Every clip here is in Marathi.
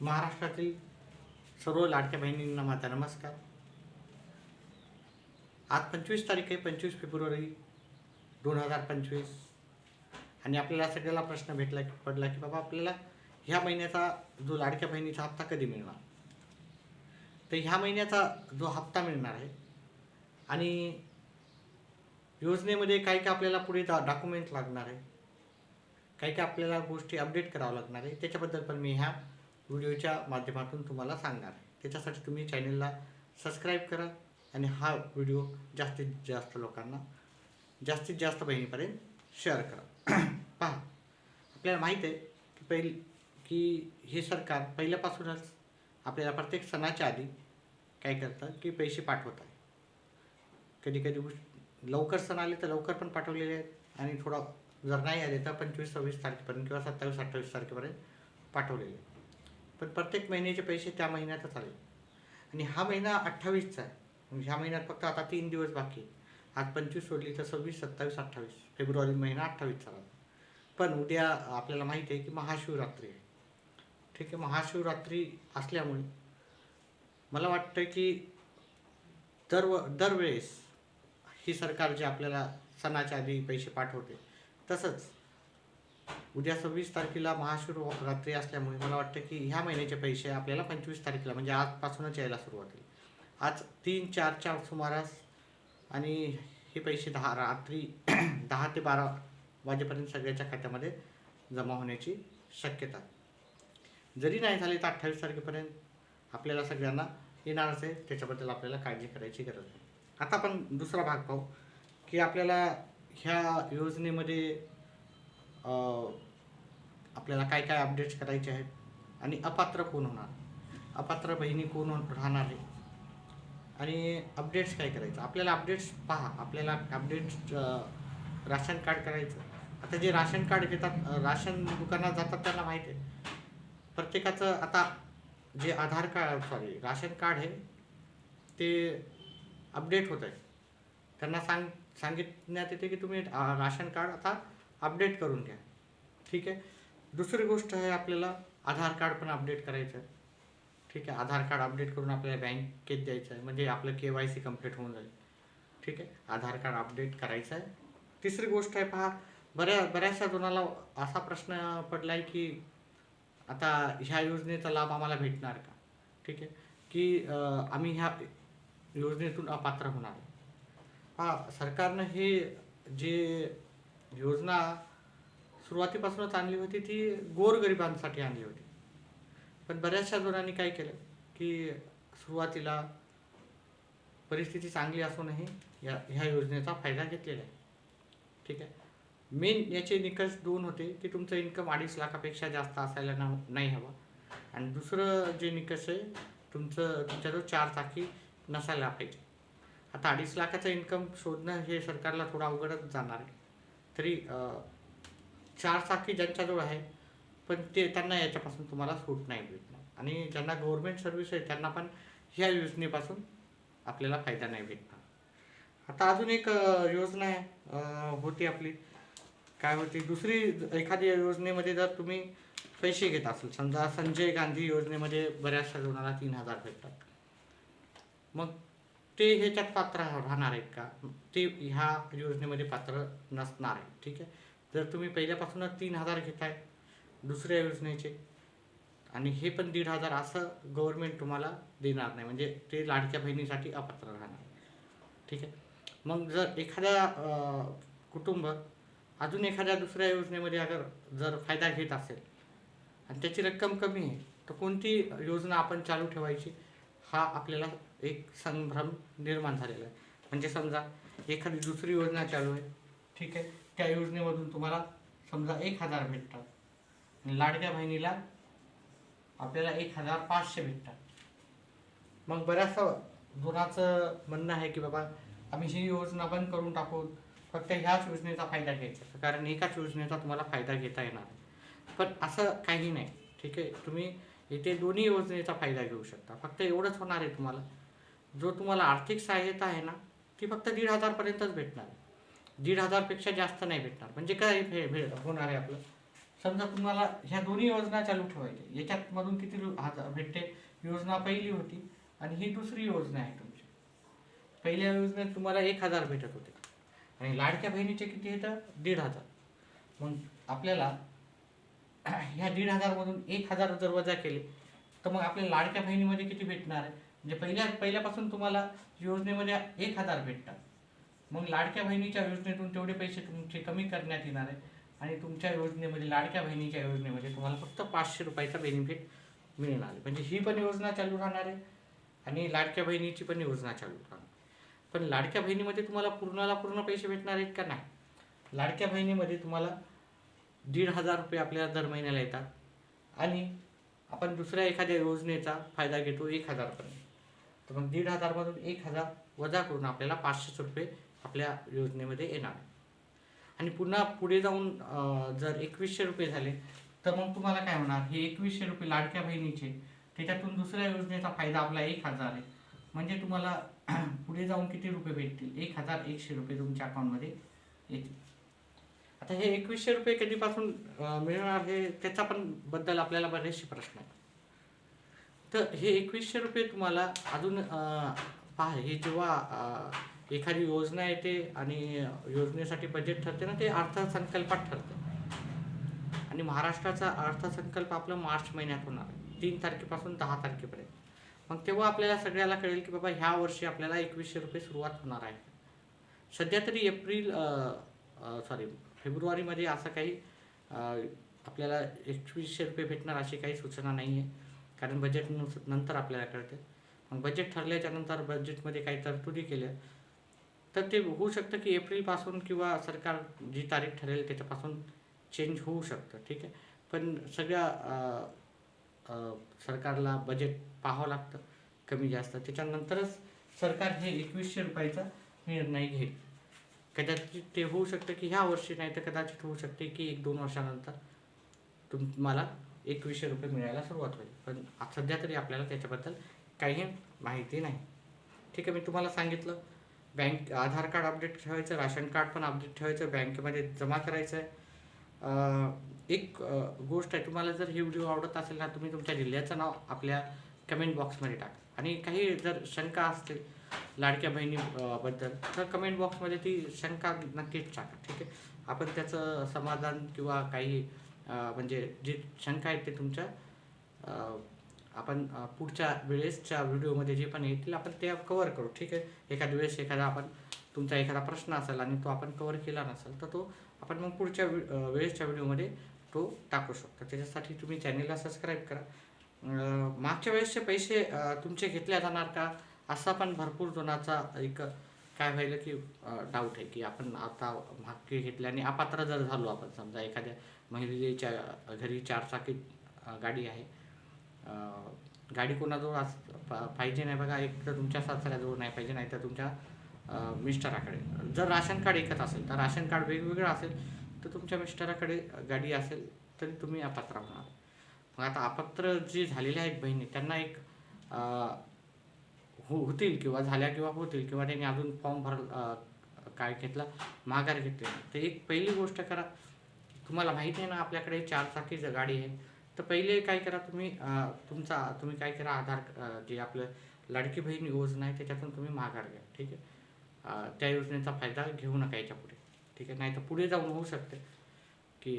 महाराष्ट्रातील सर्व लाडक्या बहिणींना माझा नमस्कार. आज पंचवीस तारीख आहे पंचवीस फेब्रुवारी दोन हजार पंचवीस. आणि आपल्याला सगळ्याला प्रश्न भेटला की पडला की बाबा आपल्याला ह्या महिन्याचा जो लाडक्या बहिणीचा हप्ता कधी मिळणार? तर ह्या महिन्याचा जो हप्ता मिळणार आहे आणि योजनेमध्ये काही काही आपल्याला पुढे डॉक्युमेंट लागणार आहे. काही काही आपल्याला गोष्टी अपडेट करावं लागणार आहे. त्याच्याबद्दल पण मी ह्या व्हिडिओच्या माध्यमातून तुम्हाला सांगणार. आहे त्याच्यासाठी तुम्ही चॅनलला सबस्क्राईब करा आणि हा व्हिडिओ जास्तीत जास्त लोकांना जास्तीत जास्त बहिणीपर्यंत शेअर करा. पहा आपल्याला माहीत आहे की पहिली की हे सरकार पहिल्यापासूनच आपल्याला प्रत्येक सणाच्या आधी काय करतं की पैसे पाठवत आहे. कधी कधी लवकर सण आले तर लवकर पण पाठवलेले आहेत आणि थोडा जर नाही आले तर पंचवीस सव्वीस तारखेपर्यंत किंवा सत्तावीस अठ्ठावीस तारखेपर्यंत पाठवलेले आहेत. पण प्रत्येक महिन्याचे पैसे त्या महिन्यातच आले. आणि हा महिना अठ्ठावीसचा आहे. म्हणजे ह्या महिन्यात फक्त आता तीन दिवस बाकी आहे. आज पंचवीस सोडली तर सव्वीस सत्तावीस अठ्ठावीस. फेब्रुवारी महिना अठ्ठावीसचा राहतो पण उद्या आपल्याला माहिती आहे की महाशिवरात्री आहे. ठीक आहे महाशिवरात्री असल्यामुळे मला वाटतं की दर दरवेळेस ही सरकार जे आपल्याला सणाच्या आधी पैसे पाठवते तसंच उद्या सव्वीस तारखेला महाशिव रात्री असल्यामुळे मला वाटतं की ह्या महिन्याचे पैसे आपल्याला पंचवीस तारखेला म्हणजे आजपासूनच यायला सुरुवात होईल. आज तीन चारच्या सुमारास आणि हे पैसे दहा रात्री दहा ते बारा वाजेपर्यंत सगळ्याच्या खात्यामध्ये जमा होण्याची शक्यता. जरी नाही झाले तर अठ्ठावीस तारखेपर्यंत आपल्याला सगळ्यांना येणारच आहे. त्याच्याबद्दल आपल्याला काळजी करायची गरज नाही. आता आपण दुसरा भाग पाहू की आपल्याला ह्या योजनेमध्ये आपल्याला काय काय अपडेट्स करायचे आहेत आणि अपात्र कोण होणार? अपात्र बहिणी कोण होण- राहणार आहे? आणि अपडेट्स काय करायचं? आपल्याला अपडेट्स पहा. आपल्याला अपडेट्स राशन कार्ड करायचं. आता जे राशन कार्ड घेतात राशन दुकानात जातात त्यांना माहिती आहे. प्रत्येकाचं आता जे Aadhaar card sorry ration card आहे ते अपडेट होत आहे. त्यांना सांग सांगितण्यात येते की तुम्ही राशन कार्ड आता अपडेट करून घ्या. ठीक आहे? दुसरी गोष्ट आहे आपल्याला आधार कार्ड पण अपडेट करायचं. आहे ठीक आहे? आधार कार्ड अपडेट करून आपल्याला बँकेत द्यायचं आहे. म्हणजे आपलं के वाय सी कंप्लीट होऊन जाईल. ठीक आहे? आधार कार्ड अपडेट करायचं आहे. तिसरी गोष्ट आहे पहा बऱ्या बऱ्याचशा जणाला असा प्रश्न पडला आहे की आता ह्या योजनेचा लाभ आम्हाला भेटणार का? ठीक आहे? की आम्ही ह्या योजनेतून अपात्र होणार पहा सरकारनं हे जे योजना सुरुवातीपासूनच आणली होती ती गोरगरिबांसाठी आणली होती. पण बऱ्याचशा जणांनी काय केलं की सुरुवातीला परिस्थिती चांगली असूनही या ह्या योजनेचा फायदा घेतलेला आहे. ठीक आहे? मेन याचे निकष दोन होते की तुमचं इन्कम अडीच लाखापेक्षा जास्त असायला ना नाही हवं. आणि दुसरं जे निकष आहे तुमचं तुमच्याजवळ चार चाकी नसायला पाहिजे. आता अडीच लाखाचं इन्कम शोधणं हे सरकारला थोडं अवघडच जाणार आहे. तरी चार चाकी ज्यांच्याजवळ आहे पण ते त्यांना याच्यापासून तुम्हाला सूट नाही भेटणार. आणि ज्यांना गव्हर्मेंट सर्व्हिस आहे त्यांना पण ह्या योजनेपासून आपल्याला फायदा नाही भेटणार. आता अजून एक योजना आहे होती आपली. काय होती? दुसरी एखाद्या योजनेमध्ये जर तुम्ही पैसे घेत असाल समजा संजय गांधी योजनेमध्ये बऱ्याचशा जणांना तीन हजार भेटतात. मग ते ह्याच्यात पात्र राहणार आहेत का? ते ह्या योजनेमध्ये पात्र नसणार आहे ठीक आहे? जर तुम्ही पहिल्यापासूनच तीन हजार घेताय दुसऱ्या योजनेचे आणि हे पण दीड हजार असं गव्हर्मेंट तुम्हाला देणार नाही म्हणजे ते लाडक्या बहिणीसाठी अपात्र राहणार ठीक आहे? मग जर एखाद्या कुटुंब अजून एखाद्या दुसऱ्या योजनेमध्ये अगर जर फायदा घेत असेल आणि त्याची रक्कम कमी आहे तर कोणती योजना आपण चालू ठेवायची? हा आपल्याला एक संभ्रम निर्माण झालेला आहे. म्हणजे समजा एखादी दुसरी योजना चालू आहे ठीक आहे त्या योजनेमधून तुम्हाला समजा एक हजार भेटतात. आणि लाडक्या बहिणीला आपल्याला एक हजार पाचशे भेटतात. मग बऱ्याचशा दोनाचं म्हणणं आहे की बाबा आम्ही ही योजना बंद करून टाकू. फक्त ह्याच योजनेचा फायदा घ्यायचा कारण एकाच योजनेचा तुम्हाला फायदा घेता येणार पण असं काही नाही ठीक आहे. तुम्ही इथे दोन्ही योजनेचा फायदा घेऊ शकता. फक्त एवढंच होणार आहे तुम्हाला. जो तुम्हाला आर्थिक सहाय्यता आहे ना ती फक्त दीड हजारपर्यंतच भेटणार. दीड हजारपेक्षा जास्त नाही भेटणार. म्हणजे काय भे भे होणार आहे आपलं? समजा तुम्हाला ह्या दोन्ही योजना चालू ठेवायच्या याच्यात मधून किती हजार भेटते? योजना पहिली होती आणि ही दुसरी योजना आहे तुमची. पहिल्या योजनेत तुम्हाला एक हजार भेटत होते. आणि लाडक्या बहिणीचे किती येतं दीड हजार. मग आपल्याला ह्या दीड हजारमधून एक हजार जर वजा केले तर मग आपल्या लाडक्या बहिणीमध्ये किती भेटणार आहे? म्हणजे पहिल्या पहिल्यापासून तुम्हाला योजनेमध्ये एक हजार भेटतात. मग लाडक्या बहिणीच्या योजनेतून तेवढे पैसे तुमचे कमी करण्यात येणार आहे. आणि तुमच्या योजनेमध्ये लाडक्या बहिणीच्या योजनेमध्ये तुम्हाला फक्त पाचशे रुपयाचा बेनिफिट मिळणार आहे. म्हणजे ही पण योजना चालू राहणार आहे आणि लाडक्या बहिणीची पण योजना चालू राहणार पण लाडक्या बहिणीमध्ये तुम्हाला पूर्णाला पूर्ण पैसे भेटणार आहेत का नाही? लाडक्या बहिणीमध्ये तुम्हाला दीड हजार रुपये आपल्याला दर महिन्याला येतात. आणि आपण दुसऱ्या एखाद्या योजनेचा फायदा घेतो एक हजारपर्यंत तर मग दीड हजारमधून एक हजार वजा करून आपल्याला पाचशेच रुपये आपल्या योजनेमध्ये येणार. आणि पुन्हा पुढे जाऊन जर एकवीसशे रुपये झाले तर मग तुम्हाला काय होणार? हे एकवीसशे रुपये लाडक्या बहिणीचे त्याच्यातून दुसऱ्या योजनेचा फायदा आपला एक हजार आहे. म्हणजे तुम्हाला पुढे जाऊन किती रुपये भेटतील? एक हजार एकशे रुपये तुमच्या अकाउंटमध्ये येतील. आता हे एकवीसशे रुपये कधीपासून मिळणार हे त्याचा पण बद्दल आपल्याला बरेचसे प्रश्न आहेत. तर हे एकवीसशे रुपये तुम्हाला अजून पहा हे जेव्हा एखादी योजना येते आणि योजनेसाठी बजेट ठरते ना ते अर्थसंकल्पात ठरतं. आणि महाराष्ट्राचा अर्थसंकल्प आपला मार्च महिन्यात होणार तीन तारखेपासून दहा तारखेपर्यंत. मग तेव्हा आपल्याला सगळ्याला कळेल की बाबा ह्या वर्षी आपल्याला एकवीसशे रुपये सुरुवात होणार आहे. सध्या तरी एप्रिल सॉरी फेब्रुवारीमध्ये असं काही आपल्याला एकवीसशे रुपये भेटणार अशी काही सूचना नाही आहे कारण बजेट नंतर आपल्याला कळते. मग बजेट ठरल्याच्यानंतर बजेटमध्ये काही तरतुदी केल्या. तर ते होऊ शकतं की एप्रिलपासून किंवा सरकार जी तारीख ठरेल त्याच्यापासून चेंज होऊ शकतं ठीक आहे? पण सगळ्या सरकारला बजेट पाहावं लागतं कमी जास्त. त्याच्यानंतरच सरकार हे एकवीसशे रुपयाचा निर्णय घेईल. कदाचित ते होऊ शकतं की ह्या वर्षी नाही तर कदाचित होऊ शकते की एक दोन वर्षानंतर. तुम्हाला एकवीसशे रुपये मिळायला सुरुवात होईल. पण सध्या तरी आपल्याला त्याच्याबद्दल काही माहिती नाही. ठीक आहे मी तुम्हाला सांगितलं. बँक आधार कार्ड अपडेट ठेवायचं राशन कार्ड पण अपडेट ठेवायचं बँकेमध्ये जमा करायचं आहे एक गोष्ट आहे तुम्हाला जर ही व्हिडिओ आवडत असेल ना तुम्ही तुमच्या जिल्ह्याचं नाव आपल्या कमेंट बॉक्समध्ये टाका. आणि काही जर शंका असतील लाडक्या बहिणी बद्दल तर कमेंट बॉक्समध्ये ती शंका नक्कीच टाका. ठीक आहे आपण त्याचं समाधान किंवा काही म्हणजे जे शंका आहेत ते तुमच्या आपण पुढच्या वेळेसच्या व्हिडिओमध्ये जे पण येतील आपण ते कवर करू ठीक आहे? एखाद्या वेळेस एखादा आपण तुमचा एखादा प्रश्न असेल आणि तो आपण कवर केला नसेल तर तो आपण मग पुढच्या वेळेसच्या व्हिडिओमध्ये तो टाकू शकतो. त्याच्यासाठी तुम्ही चॅनेलला सबस्क्राईब करा. मागच्या वेळेसचे पैसे तुमचे घेतल्या जाणार का? असा पण भरपूर जणाचा एक काय व्हायला की डाऊट आहे की आपण आता मागे घेतल्याने अपात्र जर झालो आपण समजा एखाद्या महिलेच्या घरी चारचाकी गाडी आहे. गाडी कोणाजवळ अस पाहिजे नाही बघा. एक तर तुमच्या सासऱ्याजवळ नाही पाहिजे नाही तर तुमच्या मिस्टराकडे. जर राशन कार्ड एकच असेल तर राशन कार्ड वेगवेगळं असेल तर तुमच्या मिस्टराकडे गाडी असेल तरी तुम्ही अपात्र होणार. मग आता अपात्र जे झालेले आहेत बहिणी त्यांना एक हो होतील किंवा झाल्या किंवा होतील किंवा त्यांनी अजून फॉर्म भर काय घेतला माघार घेतली. तर एक पहिली गोष्ट करा तुम्हाला माहिती आहे ना आपल्याकडे चार चाकी गाडी आहे. तर पहिले काय करा तुम्ही तुमचा तुम्ही काय करा आधार जे आपलं लाडकी बहीण योजना आहे त्याच्यातून तुम्ही माघार घ्या ठीक आहे? त्या योजनेचा फायदा घेऊ नका याच्यापुढे ठीक आहे? नाही तर पुढे जाऊन होऊ शकते की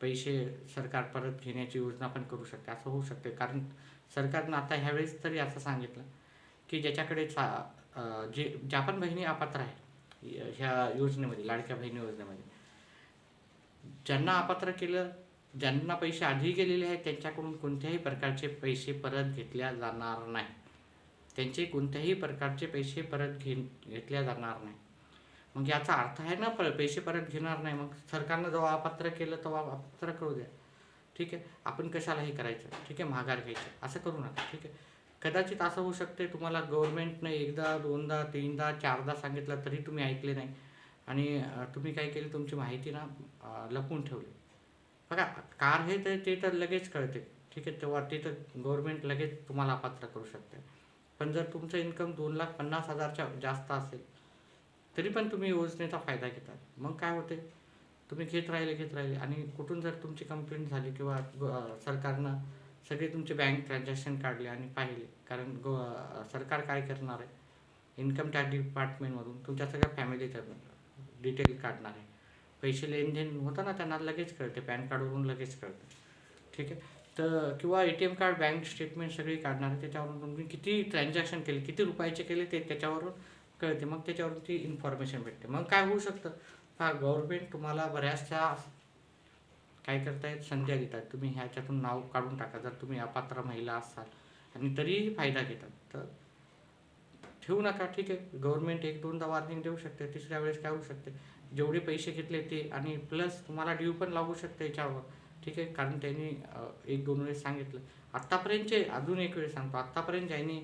पैसे सरकार परत घेण्याची योजना पण करू शकते असं होऊ शकते. कारण सरकारनं आता ह्यावेळेस तरी असं सांगितलं की ज्याच्याकडे चा जे ज्या पण बहिणी अपात्र आहे ह्या योजनेमध्ये लाडक्या बहिणी योजनेमध्ये ज्यांना अपात्र केलं ज्यांना पैसे आधी गेलेले आहेत त्यांच्याकडून कोणत्याही प्रकारचे पैसे परत घेतल्या जाणार नाही. त्यांचे कोणत्याही प्रकारचे पैसे परत घे घेतल्या जाणार नाही. मग याचा अर्थ आहे ना प पैसे परत घेणार नाही. मग सरकारनं जेव्हा अपात्र केलं तेव्हा अपात्र करू द्या. ठीक आहे? आपण कशाला हे करायचं? ठीक आहे? माघार घ्यायचं. असं करू नका. ठीक आहे? कदाचित असं होऊ शकते तुम्हाला गव्हर्मेंटनं एकदा दोनदा तीनदा चारदा सांगितलं तरी तुम्ही ऐकले नाही. आणि तुम्ही काय केली? तुमची माहिती ना लपवून ठेवली. बघा कार हे तर ते तर लगेच कळते. ठीक आहे तेव्हा ते तर गव्हर्नमेंट लगेच तुम्हाला अपात्र करू शकते. पण जर तुमचं इन्कम दोन लाख पन्नास हजारच्या जास्त असेल तरी पण तुम्ही योजनेचा फायदा घेतात मग काय होते? तुम्ही घेत राहिले घेत राहिले. आणि कुठून जर तुमची कंप्लेंट झाली किंवा ग- सरकारनं सगळे तुमचे बँक ट्रान्झॅक्शन काढले आणि पाहिले. कारण गो सरकार काय करणार आहे? इन्कम टॅक्स डिपार्टमेंटमधून तुमच्या सगळ्या फॅमिलीचं डिटेल काढणार आहे. पैसे लेनदेन होतं ना त्यांना लगेच कळते पॅन कार्डवरून लगेच कळते. ठीक आहे? तर किंवा A T M card bank statement सगळी काढणार आहे त्याच्यावरून तुम्ही किती ट्रान्झॅक्शन केले किती रुपयाचे केले ते त्याच्यावरून कळते. मग त्याच्यावरून ती इन्फॉर्मेशन भेटते. मग काय होऊ शकतं? हा गव्हर्नमेंट तुम्हाला बऱ्याचशा काय करतायत? संध्या देतात. तुम्ही ह्याच्यातून नाव काढून टाका. जर तुम्ही अपात्र महिला असाल आणि तरीही फायदा घेतात. तर ठेवू नका ठीक आहे. गव्हर्नमेंट एक दोनदा वॉर्निंग देऊ शकते तिसऱ्या वेळेस काय होऊ शकते? जेवढे पैसे घेतले ते आणि प्लस तुम्हाला ड्यू पण लागू शकते याच्यावर ठीक आहे? कारण त्यांनी एक दोन वेळेस सांगितलं. आत्तापर्यंतचे अजून एक वेळेस सांगतो. आत्तापर्यंत ज्यांनी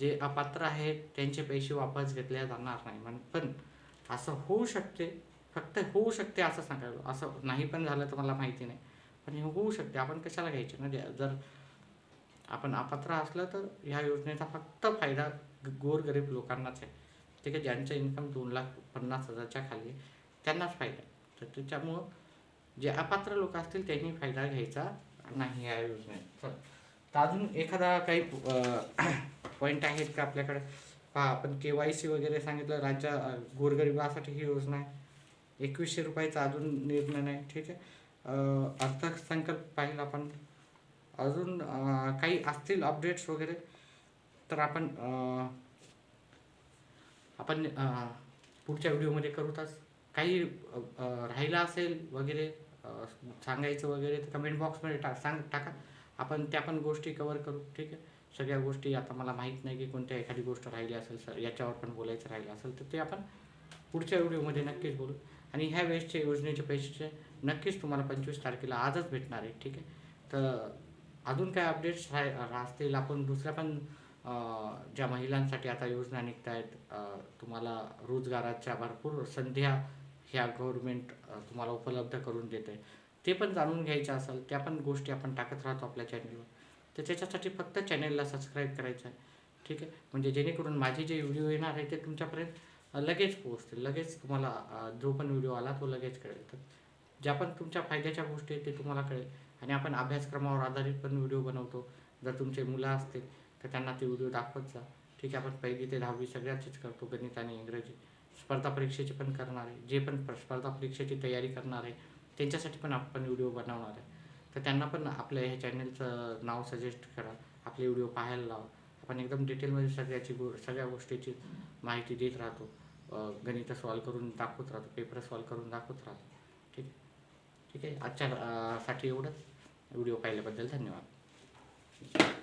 जे अपात्र आहेत त्यांचे पैसे वापस घेतले जाणार नाही. म्हण पण असं होऊ शकते फक्त होऊ शकते असं सांगायला असं नाही पण झालं तर मला माहिती नाही. पण हे होऊ शकते. आपण कशाला घ्यायचे? ना जर आपण अपात्र असलं तर ह्या योजनेचा फक्त फायदा गोरगरीब लोकांनाच आहे. ठीक आहे ज्यांचं इन्कम दोन लाख पन्नास हजारच्या खाली त्यांनाच फायदा तर त्याच्यामुळं जे अपात्र लोक असतील त्यांनी फायदा घ्यायचा नाही या योजनेत. तर तर अजून एखादा काही पॉईंट आहेत का आपल्याकडे? पहा आपण के वाय सी वगैरे सांगितलं राज्य गोरगरिबासाठी ही योजना आहे. एकवीसशे रुपयाचा अजून निर्णय नाही ठीक आहे. अर्थसंकल्प पाहिला आपण. अजून काही असतील अपडेट्स वगैरे? तर आपण आपण पुढच्या व्हिडिओमध्ये करूतच काही राहिला राहिलं असेल वगैरे सांगायचं वगैरे तर कमेंट बॉक्समध्ये टा सांग टाका. आपण त्या पण गोष्टी कवर करू ठीक आहे? सगळ्या गोष्टी आता मला माहीत नाही की कोणत्या एखादी गोष्ट राहिली असेल सर याच्यावर पण बोलायचं राहिलं असेल तर ते आपण पुढच्या व्हिडिओमध्ये नक्कीच बोलू. आणि ह्या वेळेसच्या योजनेचे पैसे नक्कीच तुम्हाला पंचवीस तारखेला आजच भेटणार आहे ठीक आहे? तर अजून काय अपडेट्स राह असतील आपण दुसऱ्या पण ज्या महिलांसाठी आता योजना निघत आहेत तुम्हाला रोजगाराच्या भरपूर संध्या ह्या गव्हर्मेंट तुम्हाला उपलब्ध करून देते ते पण जाणून घ्यायचं असेल त्या पण गोष्टी आपण टाकत राहतो आपल्या चॅनलवर तर त्याच्यासाठी फक्त चॅनेलला सबस्क्राईब करायचं आहे. ठीक आहे? म्हणजे जेणेकरून माझे जे व्हिडिओ येणार आहे ते तुमच्यापर्यंत लगेच पोहोचतील. लगेच तुम्हाला जो पण व्हिडिओ आला तो लगेच कळेल. तर ज्या पण तुमच्या फायद्याच्या गोष्टी आहेत ते तुम्हाला कळेल. आणि आपण अभ्यासक्रमावर आधारित पण व्हिडिओ बनवतो. जर तुमचे मुलं असतील तर त्यांना ते व्हिडिओ दाखवत जा. ठीक आहे आपण पहिली ते दहावी सगळ्याचीच करतो गणित आणि इंग्रजी. स्पर्धा परीक्षेची पण करणार आहे. जे पण स्पर्धा परीक्षेची तयारी करणार आहे त्यांच्यासाठी पण आपण व्हिडिओ बनवणार आहे. तर त्यांना पण आपल्या ह्या चॅनलचं नाव सजेस्ट करा. आपले व्हिडिओ पाहायला लावा. आपण एकदम डिटेलमध्ये सगळ्याची गो सगळ्या गोष्टीची माहिती देत राहतो. गणित गणितं सॉल्व करून दाखवत राहतो पेपर सॉल्व करून दाखवत राहतो. ठीक आहे? ठीक आहे आजच्या साठी एवढंच. व्हिडिओ पाहिल्याबद्दल धन्यवाद.